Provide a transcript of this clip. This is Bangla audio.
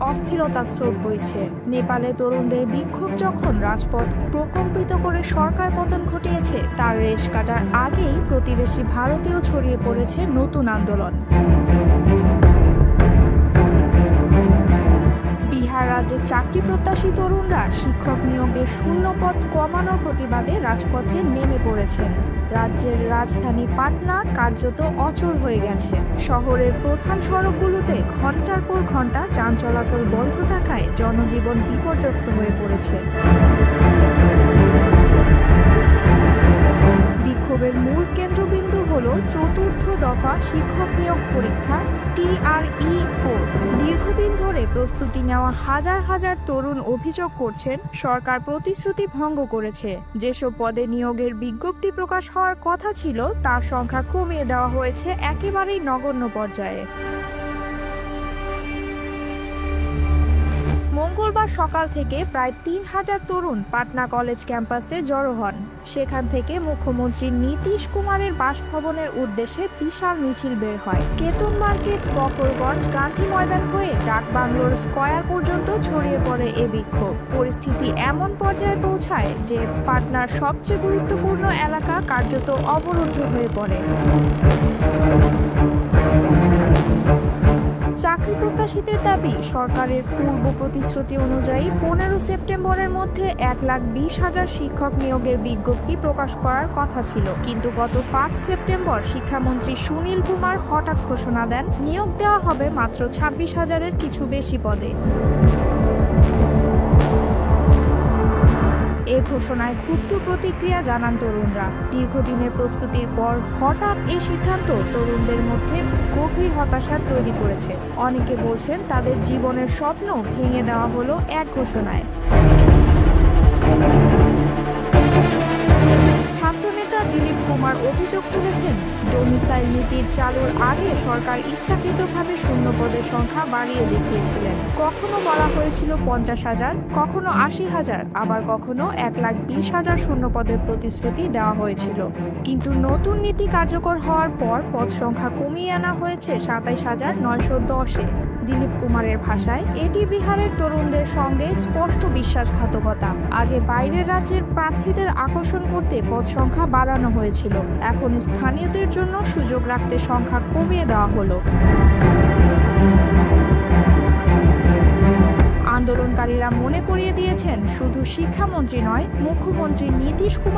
অস্থিরতা স্রোত বইছে। নেপালে তরুণদের বিক্ষোভ যখন রাজপথ প্রকম্পিত করে সরকার পতন ঘটিয়েছে, তার রেশ কাটার আগেই প্রতিবেশী ভারতীয় ছড়িয়ে পড়েছে নতুন আন্দোলন। চাকরি প্রত্যাশী তরুণরা শিক্ষক নিয়োগের শূন্যপদ কমানোর প্রতিবাদে রাজপথে নেমে পড়েছেন রাজ্যের রাজধানী পাটনা কার্যত অচল হয়ে গেছে। শহরের প্রধান সড়কগুলোতে ঘণ্টার পর ঘণ্টা যান চলাচল বন্ধ থাকায় জনজীবন বিপর্যস্ত হয়ে পড়েছে। বিক্ষোভের মূল কেন্দ্রবিন্দু হল চতুর্থ দফা শিক্ষক নিয়োগ পরীক্ষা, টিআরই ফোর। দীর্ঘদিন ধরে প্রস্তুতি নেওয়া হাজার হাজার তরুণ অভিযোগ করছেন, সরকার প্রতিশ্রুতি ভঙ্গ করেছে। যেসব পদে নিয়োগের বিজ্ঞপ্তি প্রকাশ হওয়ার কথা ছিল, তার সংখ্যা কমিয়ে দেওয়া হয়েছে একেবারেই নগণ্য পর্যায়ে। মঙ্গলবার সকাল থেকে প্রায় তিন হাজার তরুণ পাটনা কলেজ ক্যাম্পাসে জড়ো হন। সেখান থেকে মুখ্যমন্ত্রী নীতিশ কুমারের বাসভবনের উদ্দেশ্যে বিশাল মিছিল বের হয়। কেতন মার্কেট, বকরগঞ্জ, গান্ধী ময়দান হয়ে ডাক বাংলোর স্কয়ার পর্যন্ত ছড়িয়ে পড়ে এ বিক্ষোভ। পরিস্থিতি এমন পর্যায়ে পৌঁছায় যে পাটনার সবচেয়ে গুরুত্বপূর্ণ এলাকা কার্যত অবরুদ্ধ হয়ে পড়ে। প্রত্যাশীদের দাবি, সরকারের পূর্ব প্রতিশ্রুতি অনুযায়ী পনেরো সেপ্টেম্বরের মধ্যে এক লাখ বিশ হাজার শিক্ষক নিয়োগের বিজ্ঞপ্তি প্রকাশ করার কথা ছিল। কিন্তু গত পাঁচ সেপ্টেম্বর শিক্ষামন্ত্রী সুনীল কুমার হঠাৎ ঘোষণা দেন, নিয়োগ দেওয়া হবে মাত্র ছাব্বিশ হাজারের কিছু বেশি পদে। এ ঘোষণায় ক্ষুব্ধ প্রতিক্রিয়া জানান তরুণরা। দীর্ঘদিনের প্রস্তুতির পর হঠাৎ এই সিদ্ধান্ত তরুণদের মধ্যে গভীর হতাশার তৈরি করেছে। অনেকে বলছেন তাদের জীবনের স্বপ্ন ভেঙে দেওয়া হলো এক ঘোষণায়। দিলীপ অভিযোগ তুলেছেন। ডোমিসাইল নীতির চালুর আগে সরকার ইচ্ছাকৃতভাবে শূন্য পদের সংখ্যা বাড়িয়ে দেখিয়েছিলেন। কখনো বলা হয়েছিল পঞ্চাশ হাজার, কখনো আশি হাজার, আবার কখনো এক লাখ বিশ হাজার শূন্য পদের প্রতিশ্রুতি দেওয়া হয়েছিল। কিন্তু নতুন নীতি কার্যকর হওয়ার পর পদ সংখ্যা কমিয়ে আনা হয়েছে সাতাইশ হাজার নয়শো দশে। দিলীপ কুমারের ভাষায়, এটি বিহারের তরুণদের সঙ্গে স্পষ্ট বিশ্বাসঘাতকতা। আগে বাইরের রাজ্যের প্রার্থীদের আকর্ষণ করতে পদ সংখ্যা বাড়ানো হয়েছিল। এখন স্থানীয়দের জন্য সুযোগ রাখতে সংখ্যা কমিয়ে দেওয়া হলো। আন্দোলনকারীরা মনে করিয়ে দিয়েছেন, শুধু শিক্ষামন্ত্রী নয়, মুখ্যমন্ত্রী নীতিশ কুমার